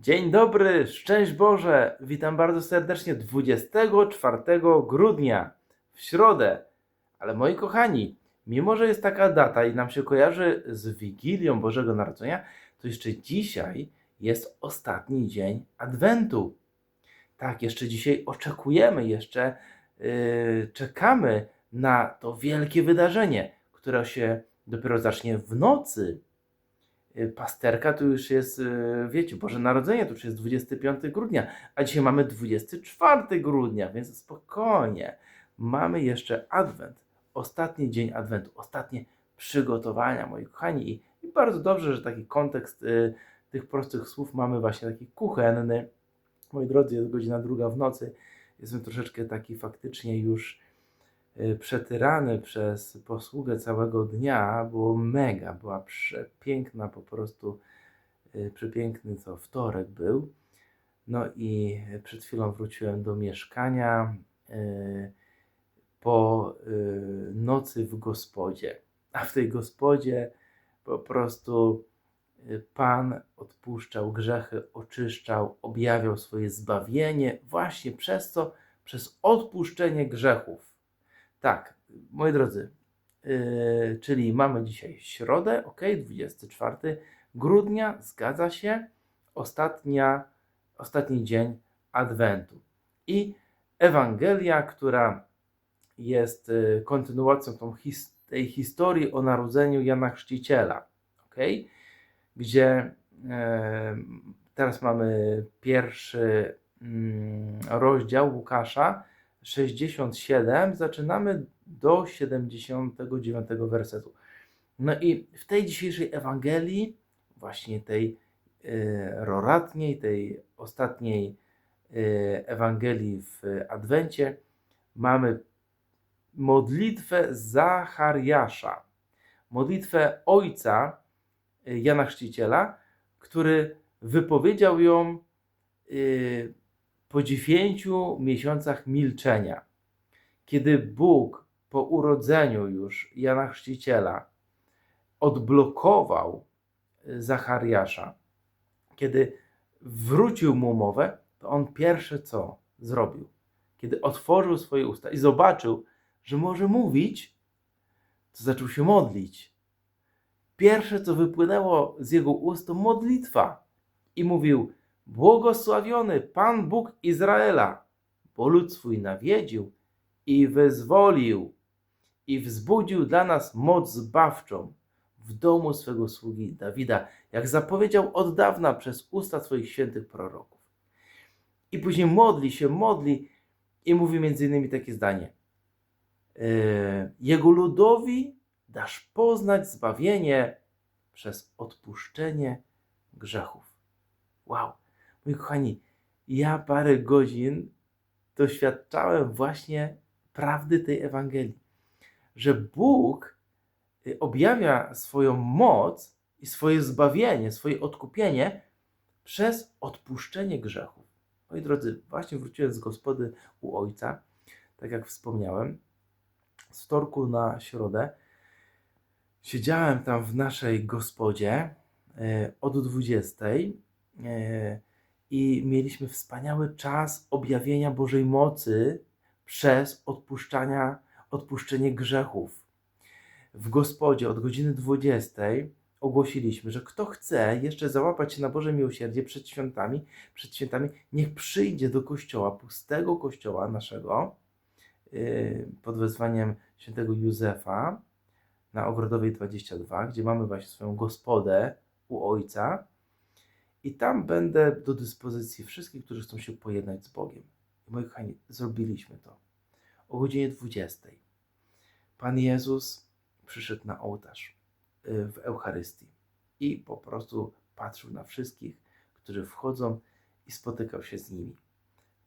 Dzień dobry, szczęść Boże! Witam bardzo serdecznie 24 grudnia, w środę. Ale moi kochani, mimo że jest taka data i nam się kojarzy z Wigilią Bożego Narodzenia, to jeszcze dzisiaj jest ostatni dzień Adwentu. Tak, jeszcze dzisiaj oczekujemy, jeszcze yy, czekamy na to wielkie wydarzenie, które się dopiero zacznie w nocy. Y, Pasterka to już jest, y, wiecie, Boże Narodzenie to już jest 25 grudnia, a dzisiaj mamy 24 grudnia, więc spokojnie. Mamy jeszcze Adwent, ostatni dzień Adwentu, ostatnie przygotowania, moi kochani. I, bardzo dobrze, że taki kontekst y, tych prostych słów mamy właśnie taki kuchenny. Moi drodzy, jest godzina druga w nocy. Jestem troszeczkę taki faktycznie już y, przetyrany przez posługę całego dnia. Było mega, była przepiękna, po prostu y, przepiękny co wtorek był. No i przed chwilą wróciłem do mieszkania y, po nocy w gospodzie. A w tej gospodzie po prostu Pan odpuszczał grzechy, oczyszczał, objawiał swoje zbawienie właśnie przez co? Przez odpuszczenie grzechów. Tak, moi drodzy, yy, czyli mamy dzisiaj środę, ok, 24 grudnia, zgadza się, ostatnia, ostatni dzień Adwentu. I Ewangelia, która jest yy, kontynuacją tą his, tej historii o narodzeniu Jana Chrzciciela, ok, gdzie yy, teraz mamy pierwszy mm, rozdział Łukasza, 67, zaczynamy do 79 wersetu. No i w tej dzisiejszej Ewangelii, właśnie tej y, roratniej, tej ostatniej y, Ewangelii w Adwencie, mamy modlitwę Zachariasza, modlitwę ojca y, Jana Chrzciciela, który wypowiedział ją po dziewięciu miesiącach milczenia, kiedy Bóg po urodzeniu już Jana Chrzciciela odblokował y, Zachariasza, kiedy wrócił mu mowę, to on pierwsze co zrobił? Kiedy otworzył swoje usta i zobaczył, że może mówić, to zaczął się modlić. Pierwsze, co wypłynęło z jego ust, to modlitwa. I mówił: Błogosławiony Pan Bóg Izraela, bo lud swój nawiedził i wyzwolił i wzbudził dla nas moc zbawczą w domu swego sługi Dawida, jak zapowiedział od dawna przez usta swoich świętych proroków. I później modli się, modli i mówi między innymi takie zdanie. Yy, Jego ludowi dasz poznać zbawienie przez odpuszczenie grzechów. Wow. Moi kochani, ja parę godzin doświadczałem właśnie prawdy tej Ewangelii, że Bóg y, objawia swoją moc i swoje zbawienie, swoje odkupienie przez odpuszczenie grzechów. Moi drodzy, właśnie wróciłem z gospody u ojca, tak jak wspomniałem, z wtorku na środę. Siedziałem tam w naszej gospodzie y, od 20 i mieliśmy wspaniały czas objawienia Bożej mocy przez odpuszczania, odpuszczenie grzechów. W gospodzie od godziny 20 ogłosiliśmy, że kto chce jeszcze załapać się na Boże miłosierdzie przed świętami, przed świętami, niech przyjdzie do kościoła, pustego kościoła naszego, yy, pod wezwaniem świętego Józefa na Ogrodowej 22, gdzie mamy właśnie swoją gospodę u ojca. I tam będę do dyspozycji wszystkich, którzy chcą się pojednać z Bogiem. I moi kochani, zrobiliśmy to. O godzinie 20. Pan Jezus przyszedł na ołtarz y, w Eucharystii i po prostu patrzył na wszystkich, którzy wchodzą i spotykał się z nimi.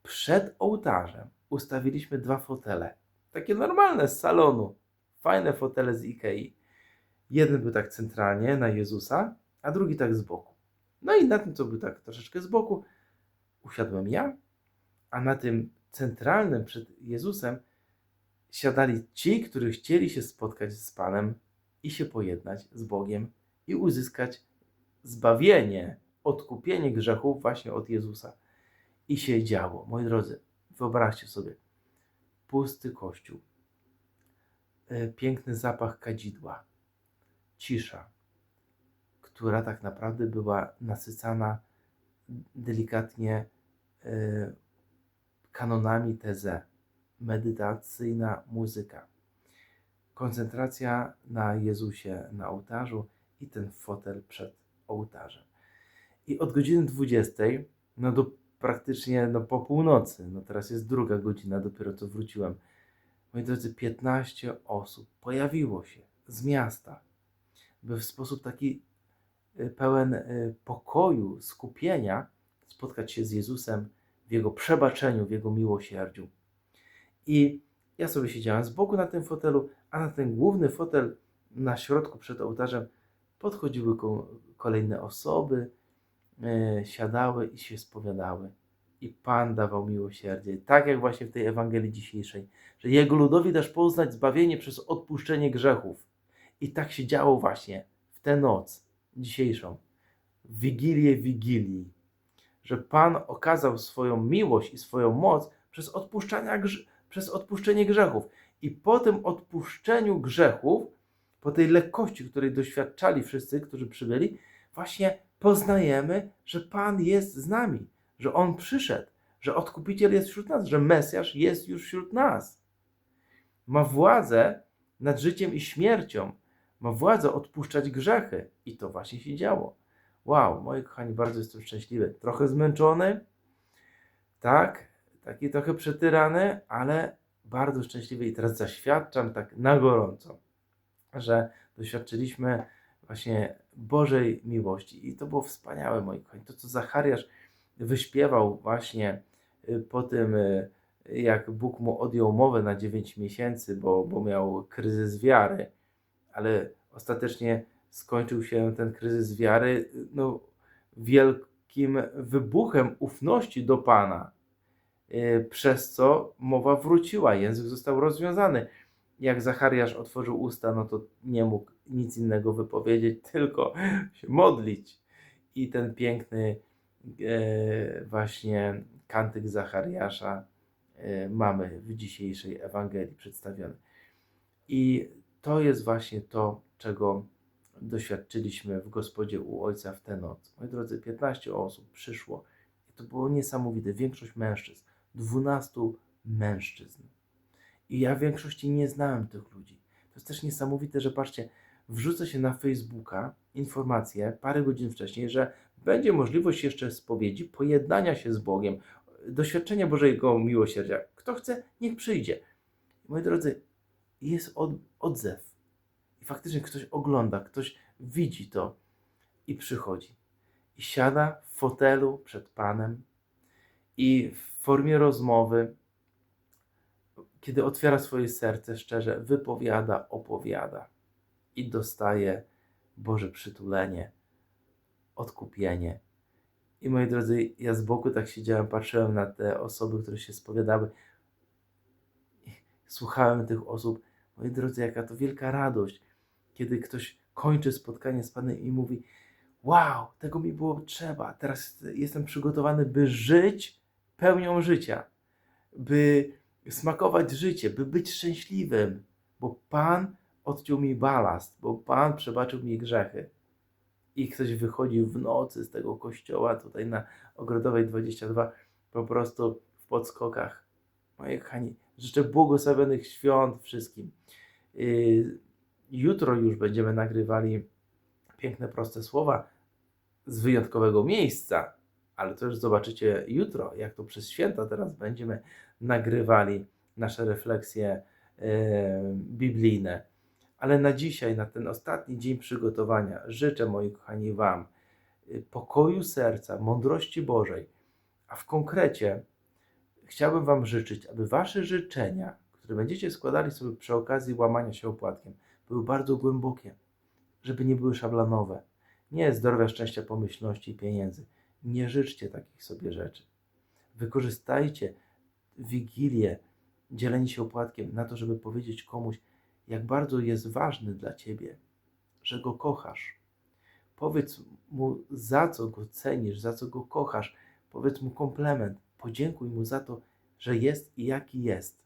Przed ołtarzem ustawiliśmy dwa fotele, takie normalne z salonu, fajne fotele z Ikei. Jeden był tak centralnie na Jezusa, a drugi tak z boku. No i na tym, co był tak troszeczkę z boku, usiadłem ja, a na tym centralnym przed Jezusem siadali ci, którzy chcieli się spotkać z Panem i się pojednać z Bogiem i uzyskać zbawienie odkupienie grzechów właśnie od Jezusa. I się działo. Moi drodzy, wyobraźcie sobie, pusty kościół, e, piękny zapach kadzidła, cisza, która tak naprawdę była nasycana delikatnie e, kanonami teze, medytacyjna muzyka, koncentracja na Jezusie na ołtarzu i ten fotel przed ołtarzem. I od godziny 20 no do praktycznie no po północy, no teraz jest druga godzina, dopiero co wróciłem. Moi drodzy, 15 osób pojawiło się z miasta, by w sposób taki pełen y, pokoju, skupienia spotkać się z Jezusem w Jego przebaczeniu, w Jego miłosierdziu. I ja sobie siedziałem z boku na tym fotelu, a na ten główny fotel na środku przed ołtarzem podchodziły ko- kolejne osoby, e, siadały i się spowiadały. I Pan dawał miłosierdzie, tak jak właśnie w tej Ewangelii dzisiejszej, że Jego ludowi dasz poznać zbawienie przez odpuszczenie grzechów. I tak się działo właśnie w tę noc dzisiejszą, Wigilię Wigilii, że Pan okazał swoją miłość i swoją moc przez, odpuszczania, przez odpuszczenie grzechów. I po tym odpuszczeniu grzechów, po tej lekkości, której doświadczali wszyscy, którzy przybyli, właśnie poznajemy, że Pan jest z nami, że On przyszedł, że Odkupiciel jest wśród nas, że Mesjasz jest już wśród nas. Ma władzę nad życiem i śmiercią, ma władzę odpuszczać grzechy. I to właśnie się działo. Wow, moi kochani, bardzo jestem szczęśliwy. Trochę zmęczony, tak, taki trochę przetyrany, ale bardzo szczęśliwy i teraz zaświadczam tak na gorąco, że doświadczyliśmy właśnie Bożej miłości i to było wspaniałe, moi kochani. To, co Zachariasz wyśpiewał właśnie y, po tym, y, jak Bóg mu odjął mowę na 9 miesięcy, bo, bo miał kryzys wiary, ale ostatecznie skończył się ten kryzys wiary no, wielkim wybuchem ufności do Pana, y, przez co mowa wróciła, język został rozwiązany. Jak Zachariasz otworzył usta, no to nie mógł nic innego wypowiedzieć, tylko się modlić. I ten piękny e, właśnie kantyk Zachariasza e, mamy w dzisiejszej Ewangelii przedstawiony. I to jest właśnie to, czego doświadczyliśmy w gospodzie u Ojca w tę noc. Moi drodzy, 15 osób przyszło i to było niesamowite. Większość mężczyzn, 12 mężczyzn. I ja w większości nie znałem tych ludzi. To jest też niesamowite, że patrzcie, wrzucę się na Facebooka informację parę godzin wcześniej, że będzie możliwość jeszcze spowiedzi, pojednania się z Bogiem, doświadczenia Bożego miłosierdzia. Kto chce, niech przyjdzie. Moi drodzy, jest od, odzew. I faktycznie ktoś ogląda, ktoś widzi to i przychodzi. I siada w fotelu przed Panem i w formie rozmowy, kiedy otwiera swoje serce szczerze, wypowiada, opowiada i dostaje Boże przytulenie, odkupienie. I moi drodzy, ja z boku tak siedziałem, patrzyłem na te osoby, które się spowiadały. I Słuchałem tych osób. Moi drodzy, jaka to wielka radość, kiedy ktoś kończy spotkanie z Panem i mówi: Wow, tego mi było trzeba. Teraz jestem przygotowany, by żyć pełnią życia, by smakować życie, by być szczęśliwym, bo Pan odciął mi balast, bo Pan przebaczył mi grzechy. I ktoś wychodził w nocy z tego kościoła tutaj na Ogrodowej 22 po prostu w podskokach. Moi kochani, życzę błogosławionych świąt wszystkim. Yy, Jutro już będziemy nagrywali piękne, proste słowa z wyjątkowego miejsca, ale to już zobaczycie jutro, jak to przez święta teraz będziemy nagrywali nasze refleksje e, biblijne. Ale na dzisiaj, na ten ostatni dzień przygotowania, życzę, moi kochani, Wam y, pokoju serca, mądrości Bożej, a w konkrecie chciałbym Wam życzyć, aby Wasze życzenia, które będziecie składali sobie przy okazji łamania się opłatkiem, były bardzo głębokie, żeby nie były szablonowe. Nie zdrowia, szczęścia, pomyślności i pieniędzy. Nie życzcie takich sobie rzeczy. Wykorzystajcie wigilię, dzielenie się opłatkiem na to, żeby powiedzieć komuś, jak bardzo jest ważny dla ciebie, że go kochasz. Powiedz mu, za co go cenisz, za co go kochasz. Powiedz mu komplement. Podziękuj mu za to, że jest i jaki jest.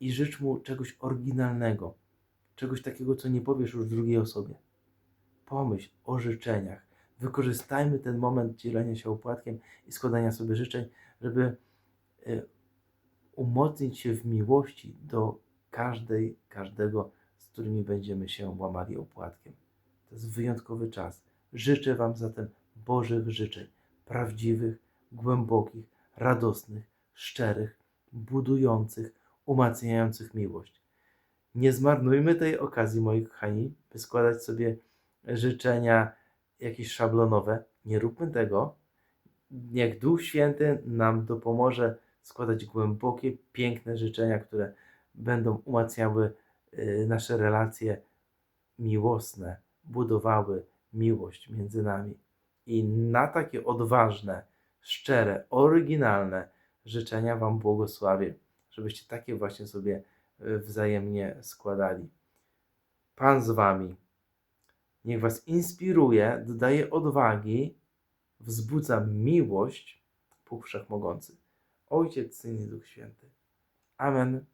I życz mu czegoś oryginalnego, czegoś takiego, co nie powiesz już drugiej osobie. Pomyśl o życzeniach. Wykorzystajmy ten moment dzielenia się opłatkiem i składania sobie życzeń, żeby y, umocnić się w miłości do każdej, każdego, z którymi będziemy się łamali opłatkiem. To jest wyjątkowy czas. Życzę Wam zatem Bożych życzeń, prawdziwych, głębokich, radosnych, szczerych, budujących, umacniających miłość. Nie zmarnujmy tej okazji, moi kochani, by składać sobie życzenia jakieś szablonowe. Nie róbmy tego. Niech Duch Święty nam dopomoże składać głębokie, piękne życzenia, które będą umacniały y, nasze relacje miłosne, budowały miłość między nami. I na takie odważne, szczere, oryginalne życzenia Wam błogosławię, żebyście takie właśnie sobie y, wzajemnie składali. Pan z Wami. Niech Was inspiruje, dodaje odwagi, wzbudza miłość Bóg Wszechmogący. Ojciec, Syn i Duch Święty. Amen.